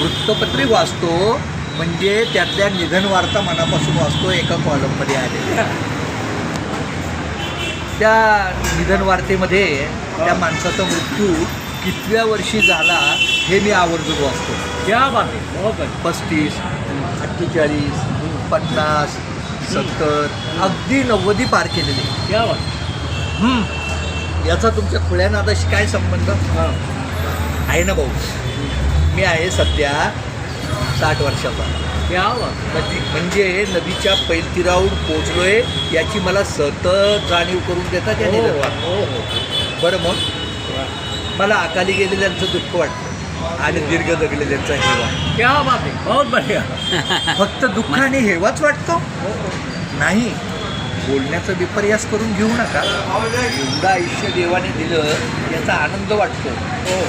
वृत्तपत्रे वाचतो म्हणजे त्यातल्या निधन वार्ता मनापासून वाचतो एका कॉलममध्ये आलेल्या त्या निधन वार्तेमध्ये त्या माणसाचा मृत्यू कितव्या वर्षी झाला हे मी आवर्जून वाचतो. बहुत बढ़िया. पस्तीस अठ्ठेचाळीस पन्नास सत्तर अगदी नव्वदी पार केलेले. याचा तुमच्या खुल्या नादाशी काय संबंध? आहे ना भाऊ? मी आहे सध्या साठ वर्षाचा. नदी म्हणजे नदीच्या पैलतीरावर पोचलोय याची मला सतत जाणीव करून देतात या हो हो हो. बरं मग? मला अकाली गेलेल्यांचं दुःख वाटतं आणि दीर्घ जगलेल्यांचा हेवा. क्या बात आहे. बहुत बढ़िया. फक्त दुःख आणि हेवाच वाटतो? नाही. बोलण्याचा विपर्यास करून घेऊ नका. एवढं आयुष्य देवाने दिलं याचा आनंद वाटतो.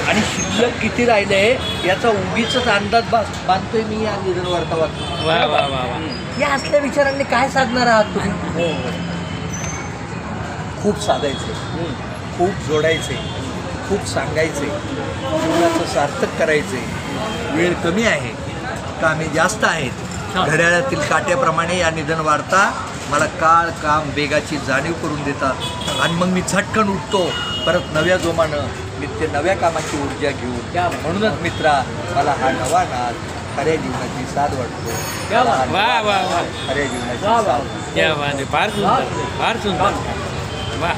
आणि शिल्लक किती राहिलंय याचा उगीच अंदाज बास बांधतोय मी या निधन वार्ता वाचतो वा वा वा. वा या असल्या विचारांनी काय साधणार आहात तुम्ही? हो हो. खूप साधायचे. खूप जोडायचे. खूप सांगायचे. जीवनाचं सार्थक करायचे. वेळ कमी आहे. कामे जास्त आहेत. घड्याळातील काट्याप्रमाणे या निधन वार्ता मला काळ काम वेगाची जाणीव करून देतात. आणि मग मी झटकन उठतो. परत नव्या जोमानं मी ते नव्या कामाची ऊर्जा घेऊन क्या म्हणूनच मित्रा मला हा नवा नाद खऱ्या जीवनाची साथ वाटतो. खऱ्या जीवनाची फार सुंदर. फार सुंदर. वा